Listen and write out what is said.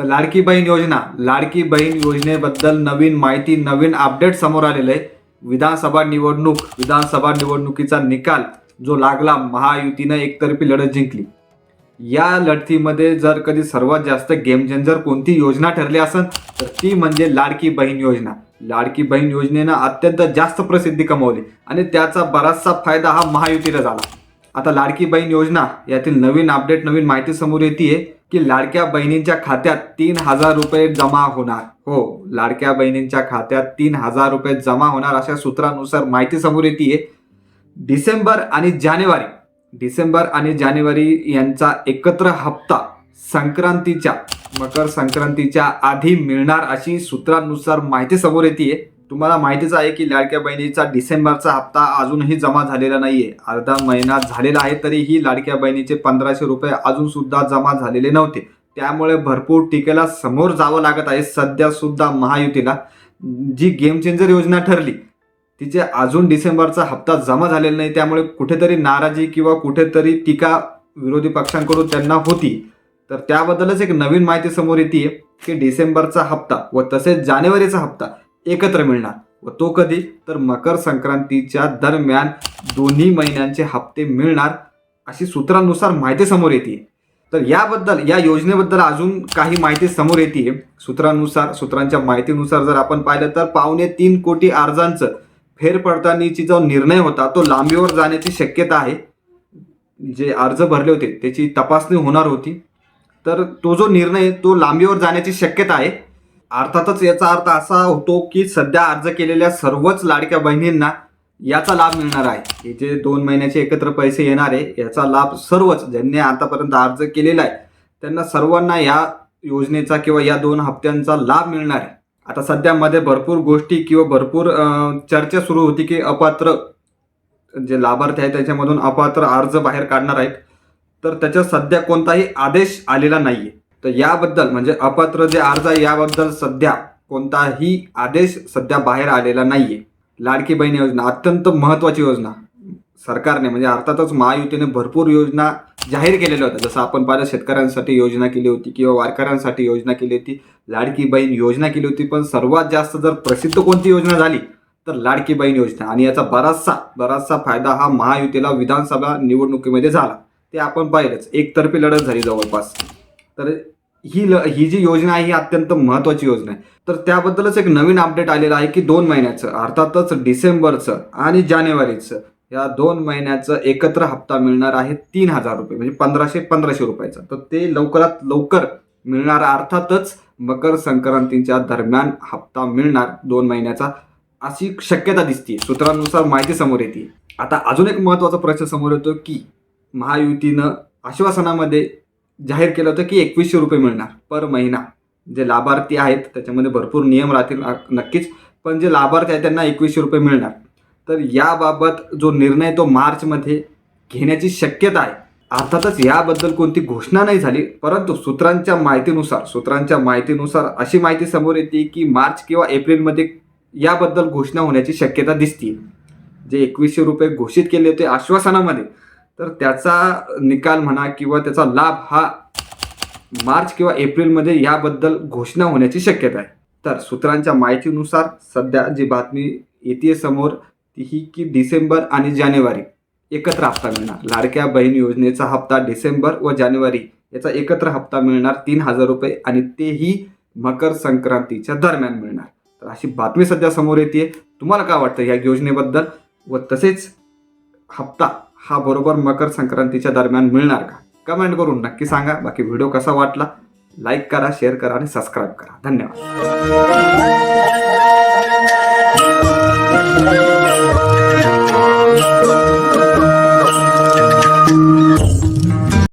तर लाडकी बहीण योजना लाडकी बहीण योजनेबद्दल नवीन माहिती नवीन अपडेट समोर आलेलं आहे. विधानसभा निवडणूक विधानसभा निवडणुकीचा निकाल जो लागला महायुतीनं एकतर्फी लढत जिंकली. या लढतीमध्ये जर कधी सर्वात जास्त गेम चेंजर कोणती योजना ठरली असेल तर ती म्हणजे लाडकी बहीण योजना. लाडकी बहीण योजनेनं अत्यंत जास्त प्रसिद्धी कमावली आणि त्याचा बराचसा फायदा हा महायुतीला झाला. आता लाडकी बहीण योजना यातील नवीन अपडेट नवीन माहिती समोर येते की लाडक्या बहिणींच्या खात्यात तीन हजार रुपये जमा होणार. हो लाडक्या बहिणींच्या खात्यात तीन हजार रुपये जमा होणार अशा सूत्रानुसार माहिती समोर येते डिसेंबर आणि जानेवारी डिसेंबर आणि जानेवारी यांचा एकत्र हप्ता संक्रांतीच्या मकर संक्रांतीच्या आधी मिळणार अशी सूत्रानुसार माहिती समोर येते तुम्हाला माहितीच आहे की लाडक्या बहिणीचा डिसेंबरचा हप्ता अजूनही जमा झालेला नाही आहे अर्धा महिना झालेला आहे तरीही लाडक्या बहिणीचे पंधराशे रुपये अजूनसुद्धा जमा झालेले नव्हते. त्यामुळे भरपूर टीकेला समोर जावं लागत आहे सध्यासुद्धा महायुतीला. जी गेम चेंजर योजना ठरली तिचे अजून डिसेंबरचा हप्ता जमा झालेला नाही. त्यामुळे कुठेतरी नाराजी किंवा कुठेतरी टीका विरोधी पक्षांकडून त्यांना होती. तर त्याबद्दलच एक नवीन माहिती समोर येते की डिसेंबरचा हप्ता व तसेच जानेवारीचा हप्ता एकत्र मिळणार. व तो कधी? तर मकर संक्रांतीच्या दरम्यान दोन्ही महिन्यांचे हप्ते मिळणार अशी सूत्रानुसार माहिती समोर येते तर याबद्दल या योजनेबद्दल अजून काही माहिती समोर येते सूत्रानुसार सूत्रांच्या माहितीनुसार जर आपण पाहिलं तर पावणे तीन कोटी अर्जांचं फेरपडताळणीची जो निर्णय होता तो लांबीवर जाण्याची शक्यता आहे. जे अर्ज भरले होते त्याची तपासणी होणार होती. तर तो जो निर्णय तो लांबीवर जाण्याची शक्यता आहे. अर्थातच याचा अर्थ असा होतो की सध्या अर्ज केलेल्या सर्वच लाडक्या बहिणींना याचा लाभ मिळणार आहे. हे जे दोन महिन्याचे एकत्र पैसे येणार आहे याचा लाभ सर्वच ज्यांनी आतापर्यंत अर्ज केलेला आहे त्यांना सर्वांना या योजनेचा किंवा या दोन हप्त्यांचा लाभ मिळणार आहे. आता सध्यामध्ये भरपूर गोष्टी किंवा भरपूर चर्चा सुरू होती की अपात्र जे लाभार्थी आहेत त्याच्यामधून अपात्र अर्ज बाहेर काढणार आहेत. तर त्याच्यात सध्या कोणताही आदेश आलेला नाही आहे तर याबद्दल म्हणजे अपात्र जे अर्ज आहे याबद्दल सध्या कोणताही आदेश सध्या बाहेर आलेला नाहीये. लाडकी बहीण योजना अत्यंत महत्वाची योजना. सरकारने म्हणजे अर्थातच महायुतीने भरपूर योजना जाहीर केलेल्या होत्या. जसं आपण पाहिलं शेतकऱ्यांसाठी योजना केली होती किंवा वारकऱ्यांसाठी योजना केली होती लाडकी बहीण योजना केली होती. पण सर्वात जास्त जर प्रसिद्ध कोणती योजना झाली तर लाडकी बहीण योजना. आणि याचा बराचसा बराचसा फायदा हा महायुतीला विधानसभा निवडणुकीमध्ये झाला. ते आपण पाहिलंच. एकतर्फी लढत झाली जवळपास. तर ही ल ही जी योजना आहे ही अत्यंत महत्त्वाची योजना आहे. तर त्याबद्दलच एक नवीन अपडेट आलेलं आहे की दोन महिन्याचं अर्थातच डिसेंबरचं आणि जानेवारीचं या दोन महिन्याचं एकत्र हप्ता मिळणार आहे तीन हजार रुपये म्हणजे पंधराशे पंधराशे रुपयाचा. तर ते लवकरात लवकर मिळणार अर्थातच मकर संक्रांतीच्या दरम्यान हप्ता मिळणार दोन महिन्याचा अशी शक्यता दिसते सूत्रांनुसार माहिती समोर येते. आता अजून एक महत्त्वाचा प्रश्न समोर येतो की महायुतीनं आश्वासनामध्ये जाहीर केलं होतं की एकवीसशे रुपये मिळणार पर महिना. जे लाभार्थी आहेत त्याच्यामध्ये भरपूर नियम राहतील नक्कीच. पण जे लाभार्थी आहेत त्यांना एकवीसशे रुपये मिळणार. तर याबाबत जो निर्णय तो मार्चमध्ये घेण्याची शक्यता आहे. अर्थातच याबद्दल कोणती घोषणा नाही झाली परंतु सूत्रांच्या माहितीनुसार सूत्रांच्या माहितीनुसार अशी माहिती समोर येते की मार्च किंवा एप्रिलमध्ये याबद्दल घोषणा होण्याची शक्यता दिसते जे एकवीसशे रुपये घोषित केले होते आश्वासनामध्ये तर त्याचा निकाल म्हणा किंवा त्याचा लाभ हा मार्च किंवा एप्रिलमध्ये याबद्दल घोषणा होण्याची शक्यता आहे. तर सूत्रांच्या माहितीनुसार सध्या जी बातमी येते समोर ती ही की डिसेंबर आणि जानेवारी एकत्र हप्ता मिळणार. लाडक्या बहीण योजनेचा हप्ता डिसेंबर व जानेवारी याचा एकत्र हप्ता मिळणार तीन हजार रुपये आणि तेही मकर संक्रांतीच्या दरम्यान मिळणार. तर अशी बातमी सध्या समोर येते तुम्हाला काय वाटतं या योजनेबद्दल व तसेच हप्ता हा बरोबर मकर संक्रांतीच्या दरम्यान मिळणार का? कमेंट करून नक्की सांगा. बाकी व्हिडिओ कसा वाटला? लाईक करा शेअर करा आणि सबस्क्राईब करा. धन्यवाद.